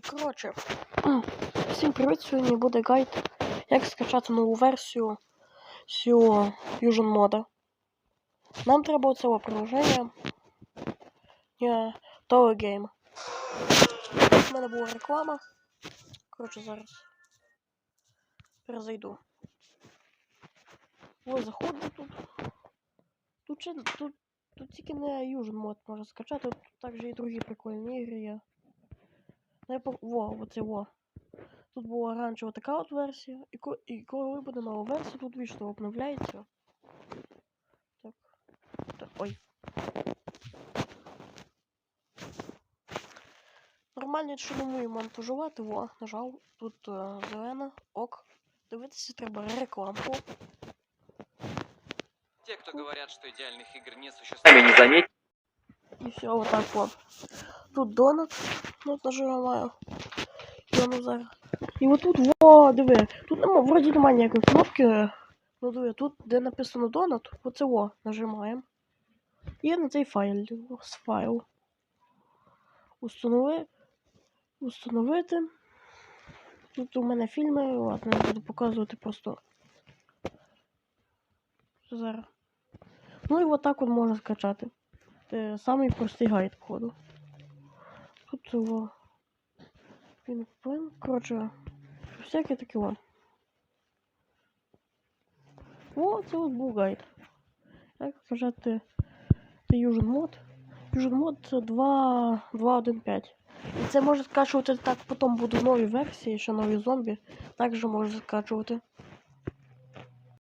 І коротше, всім привіт! Сьогодні буде гайд, як скачати нову версію Fusion мода. Нам треба оце приложення Tower Game. У мене була реклама. Коротше, зараз перезайду. Ось заходжу тут. Тут, ще, тут, тут тільки не Fusion мод можна скачати, тут також і другі прикольні ігри є. Ну, я по... Во, оце во. Тут була оранжева така от версія. І, ко... і коли буде нова версія, тут вічно обновляється. Так. так. Ой. Нормально, якщо не вмію монтажувати, во, нажав. Тут е, зелена, ок. Дивитися треба рекламку. Те, кто говорят, что идеальных игр не существует, не заметь. І все, отак от. Тут донат. Ну, нажимаю. Донат зараз. І отут, во, диви. Тут нема, вроді немає ніякої кнопки. Ну диви, тут, де написано донат, оце во, нажимаємо. І на цей файл. Ось файл. Установи. Установити. Тут у мене фільми, ладно, я буду показувати просто. Зараз. Ну і отак от можна скачати. Це самий простий гайд коду. Він пин. Коротше, всяке таке вам. О, це от був гайд. Як скажати, це Fusion Mod. Fusion Mod це 2.1.5. І це може скачувати так, потім будуть нові версії, ще нові зомбі. Також може скачувати.